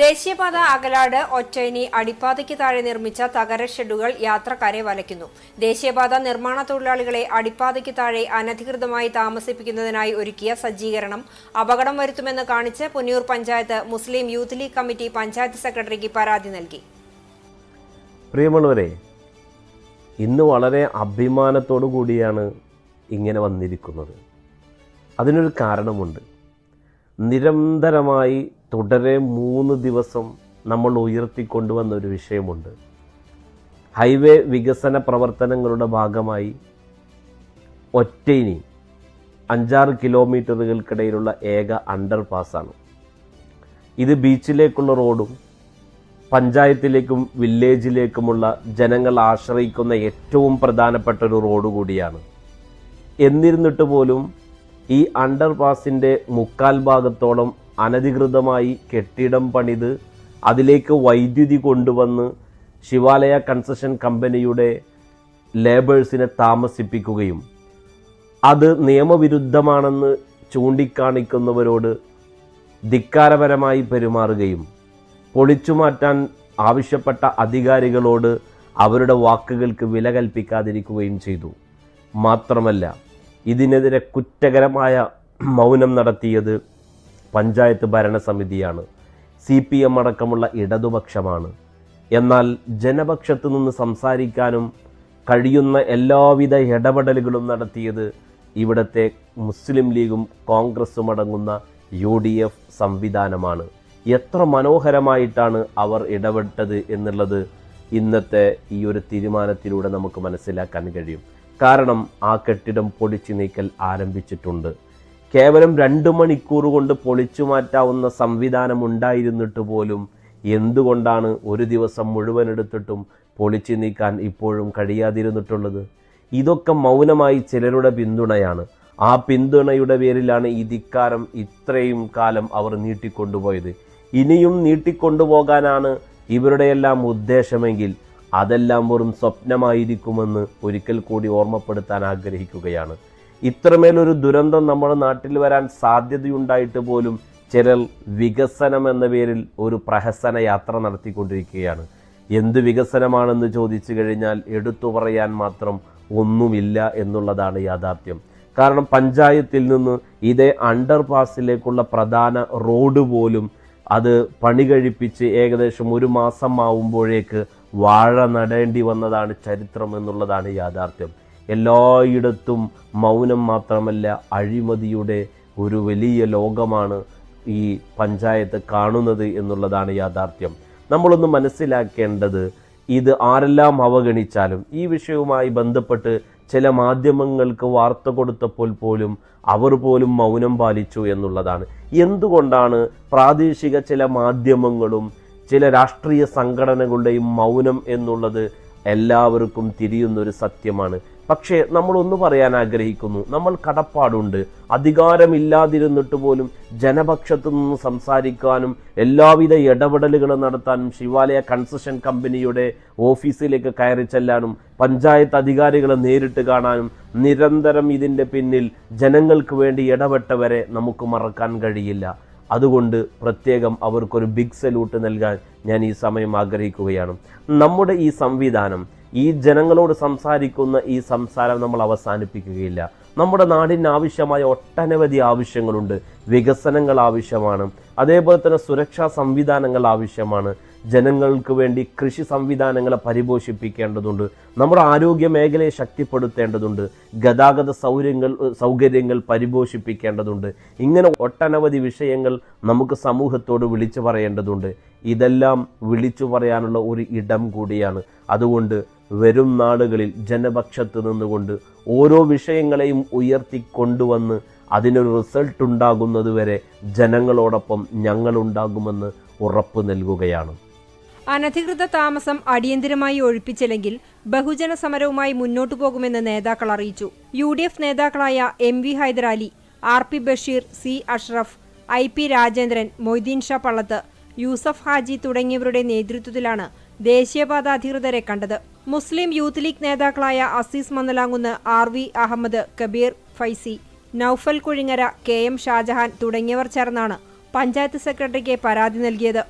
ദേശീയപാത അകലാട് ഒറ്റൈനി അടിപ്പാതയ്ക്ക് താഴെ നിർമ്മിച്ച തകര ഷെഡുകൾ യാത്രക്കാരെ വലയ്ക്കുന്നു. ദേശീയപാത നിർമ്മാണ തൊഴിലാളികളെ അടിപ്പാതയ്ക്ക് താഴെ അനധികൃതമായി താമസിപ്പിക്കുന്നതിനായി ഒരുക്കിയ സജ്ജീകരണം അപകടം വരുത്തുമെന്ന് കാണിച്ച് Punnoor panchayat Muslim youth league committee panchayat സെക്രട്ടറിക്ക് പരാതി നൽകി. പ്രിയമുള്ളവരെ ഇന്ന് വളരെ അഭിമാനത്തോടു കൂടിയാണ് ഇങ്ങനെ വന്നിരിക്കുന്നത്. അതിനൊരു കാരണമുണ്ട്. നിരന്തരമായി തുടരെ മൂന്ന് ദിവസം നമ്മൾ ഉയർത്തിക്കൊണ്ടുവന്ന ഒരു വിഷയമുണ്ട്. ഹൈവേ വികസന പ്രവർത്തനങ്ങളുടെ ഭാഗമായി ഒറ്റയിനി അഞ്ചാറ് കിലോമീറ്ററുകൾക്കിടയിലുള്ള ഏക അണ്ടർ പാസ്സാണ് ഇത് ബീച്ചിലേക്കുള്ള റോഡും പഞ്ചായത്തിലേക്കും വില്ലേജിലേക്കുമുള്ള ജനങ്ങൾ ആശ്രയിക്കുന്ന ഏറ്റവും പ്രധാനപ്പെട്ട ഒരു റോഡ് കൂടിയാണ്. എന്നിരുന്നിട്ട് പോലും ഈ അണ്ടർ പാസിന്റെ മുക്കാൽ ഭാഗത്തോളം അനധികൃതമായി കെട്ടിടം പണിത് അതിലേക്ക് വൈദ്യുതി കൊണ്ടുവന്ന് ശിവാലയ കൺസഷൻ കമ്പനിയുടെ ലേബേഴ്സിനെ താമസിപ്പിക്കുകയും അത് നിയമവിരുദ്ധമാണെന്ന് ചൂണ്ടിക്കാണിക്കുന്നവരോട് ധിക്കാരപരമായി പെരുമാറുകയും പൊളിച്ചു മാറ്റാൻ ആവശ്യപ്പെട്ട അധികാരികളോട് അവരുടെ വാക്കുകൾക്ക് വില കൽപ്പിക്കാതിരിക്കുകയും ചെയ്തു. മാത്രമല്ല ഇതിനെതിരെ കുറ്റകരമായ മൗനം നടത്തിയത് പഞ്ചായത്ത് ഭരണസമിതിയാണ്. സി പി എം അടക്കമുള്ള ഇടതുപക്ഷമാണ്. എന്നാൽ ജനപക്ഷത്തു നിന്ന് സംസാരിക്കാനും കഴിയുന്ന എല്ലാവിധ ഇടപെടലുകളും നടത്തിയത് ഇവിടുത്തെ മുസ്ലിം ലീഗും കോൺഗ്രസും അടങ്ങുന്ന യു ഡി എഫ് സംവിധാനമാണ്. എത്ര മനോഹരമായിട്ടാണ് അവർ ഇടപെട്ടത് എന്നുള്ളത് ഇന്നത്തെ ഈ ഒരു തീരുമാനത്തിലൂടെ നമുക്ക് മനസ്സിലാക്കാൻ കഴിയും. കാരണം ആ കെട്ടിടം പൊളിച്ചു നീക്കൽ ആരംഭിച്ചിട്ടുണ്ട്. കേവലം രണ്ട് മണിക്കൂർ കൊണ്ട് പൊളിച്ചു മാറ്റാവുന്ന സംവിധാനം ഉണ്ടായിരുന്നിട്ട് പോലും എന്തുകൊണ്ടാണ് ഒരു ദിവസം മുഴുവൻ എടുത്തിട്ടും പൊളിച്ചു നീക്കാൻ ഇപ്പോഴും കഴിയാതിരുന്നിട്ടുള്ളത്? ഇതൊക്കെ മൗനമായി ചിലരുടെ പിന്തുണയാണ്. ആ പിന്തുണയുടെ പേരിലാണ് ഈ ധിക്കാരം ഇത്രയും കാലം അവർ നീട്ടിക്കൊണ്ടുപോയത്. ഇനിയും നീട്ടിക്കൊണ്ടുപോകാനാണ് ഇവരുടെയെല്ലാം ഉദ്ദേശമെങ്കിൽ അതെല്ലാം വെറും സ്വപ്നമായിരിക്കുമെന്ന് ഒരിക്കൽ കൂടി ഓർമ്മപ്പെടുത്താൻ ആഗ്രഹിക്കുകയാണ്. ഇത്രമേലൊരു ദുരന്തം നമ്മുടെ നാട്ടിൽ വരാൻ സാധ്യതയുണ്ടായിട്ട് പോലും ചിലർ വികസനം എന്ന പേരിൽ ഒരു പ്രഹസന യാത്ര നടത്തിക്കൊണ്ടിരിക്കുകയാണ്. എന്ത് വികസനമാണെന്ന് ചോദിച്ചു കഴിഞ്ഞാൽ എടുത്തു പറയാൻ മാത്രം ഒന്നുമില്ല എന്നുള്ളതാണ് യാഥാർത്ഥ്യം. കാരണം പഞ്ചായത്തിൽ നിന്ന് ഇതേ അണ്ടർ പാസിലേക്കുള്ള പ്രധാന റോഡ് പോലും അത് പണി കഴിപ്പിച്ച് ഏകദേശം ഒരു മാസം ആവുമ്പോഴേക്ക് വാഴ നടേണ്ടി വന്നതാണ് ചരിത്രം എന്നുള്ളതാണ് യാഥാർത്ഥ്യം. എല്ലായിടത്തും മൗനം മാത്രമല്ല അഴിമതിയുടെ ഒരു വലിയ ലോകമാണ് ഈ പഞ്ചായത്ത് കാണുന്നത് എന്നുള്ളതാണ് യാഥാർത്ഥ്യം. നമ്മളൊന്ന് മനസ്സിലാക്കേണ്ടത് ഇത് ആരെല്ലാം അവഗണിച്ചാലും ഈ വിഷയവുമായി ബന്ധപ്പെട്ട് ചില മാധ്യമങ്ങൾക്ക് വാർത്ത കൊടുത്തപ്പോൾ പോലും അവർ പോലും മൗനം പാലിച്ചു എന്നുള്ളതാണ്. എന്തുകൊണ്ടാണ് പ്രാദേശിക ചില മാധ്യമങ്ങളും ചില രാഷ്ട്രീയ സംഘടനകളുടെയും മൗനം എന്നുള്ളത് എല്ലാവർക്കും തിരിയുന്നൊരു സത്യമാണ്. പക്ഷേ നമ്മൾ ഒന്ന് പറയാൻ ആഗ്രഹിക്കുന്നു. നമ്മൾ കടപ്പാടുണ്ട്. അധികാരമില്ലാതിരുന്നിട്ട് പോലും ജനപക്ഷത്തു നിന്ന് സംസാരിക്കാനും എല്ലാവിധ ഇടപെടലുകളും നടത്താനും ശിവാലയ കൺസഷൻ കമ്പനിയുടെ ഓഫീസിലേക്ക് കയറി ചെല്ലാനും പഞ്ചായത്ത് അധികാരികളെ നേരിട്ട് കാണാനും നിരന്തരം ഇതിന്റെ പിന്നിൽ ജനങ്ങൾക്ക് വേണ്ടി ഇടപെട്ടവരെ നമുക്ക് മറക്കാൻ കഴിയില്ല. അതുകൊണ്ട് പ്രത്യേകം അവർക്കൊരു ബിഗ് സല്യൂട്ട് നൽകാൻ ഞാൻ ഈ സമയം ആഗ്രഹിക്കുകയാണ്. നമ്മുടെ ഈ സംവിധാനം ഈ ജനങ്ങളോട് സംസാരിക്കുന്ന ഈ സംസാരം നമ്മൾ അവസാനിപ്പിക്കുകയില്ല. നമ്മുടെ നാടിന് ആവശ്യമായ ഒട്ടനവധി ആവശ്യങ്ങളുണ്ട്. വികസനങ്ങൾ ആവശ്യമാണ്. അതേപോലെ തന്നെ സുരക്ഷാ സംവിധാനങ്ങൾ ആവശ്യമാണ്. ജനങ്ങൾക്ക് വേണ്ടി കൃഷി സംവിധാനങ്ങളെ പരിപോഷിപ്പിക്കേണ്ടതുണ്ട്. നമ്മുടെ ആരോഗ്യ മേഖലയെ ശക്തിപ്പെടുത്തേണ്ടതുണ്ട്. ഗതാഗത സൗകര്യങ്ങൾ സൗകര്യങ്ങൾ പരിപോഷിപ്പിക്കേണ്ടതുണ്ട്. ഇങ്ങനെ ഒട്ടനവധി വിഷയങ്ങൾ നമുക്ക് സമൂഹത്തോട് വിളിച്ചു പറയേണ്ടതുണ്ട്. ഇതെല്ലാം വിളിച്ചു പറയാനുള്ള ഒരു ഇടം കൂടിയാണ്. അതുകൊണ്ട് വരും നാളുകളിൽ ജനപക്ഷത്ത് നിന്നുകൊണ്ട് ഓരോ വിഷയങ്ങളെയും ഉയർത്തിക്കൊണ്ടുവന്ന് അതിനൊരു റിസൾട്ട് ഉണ്ടാകുന്നതുവരെ ജനങ്ങളോടൊപ്പം ഞങ്ങളുണ്ടാകുമെന്ന് ഉറപ്പ് നൽകുകയാണ്. അനധികൃത താമസം അടിയന്തിരമായി ഒഴിപ്പിച്ചില്ലെങ്കിൽ ബഹുജന സമരവുമായി മുന്നോട്ടു പോകുമെന്ന് നേതാക്കൾ അറിയിച്ചു. യു ഡി എഫ് നേതാക്കളായ M V Hyderali R P Basheer C Ashraf I P Rajendran Moideen Shah Pallath Yusuf Haji തുടങ്ങിയവരുടെ നേതൃത്വത്തിലാണ് ദേശീയപാത അധികൃതരെ കണ്ടത്. മുസ്ലിം യൂത്ത് ലീഗ് നേതാക്കളായ Aziz Mannalamkunnu R V Ahammed Kabeer Faizy Noufal Kuzhingara K M Shajahan തുടങ്ങിയവർ ചേർന്നാണ് പഞ്ചായത്ത് സെക്രട്ടറിക്ക് പരാതി നൽകിയത്.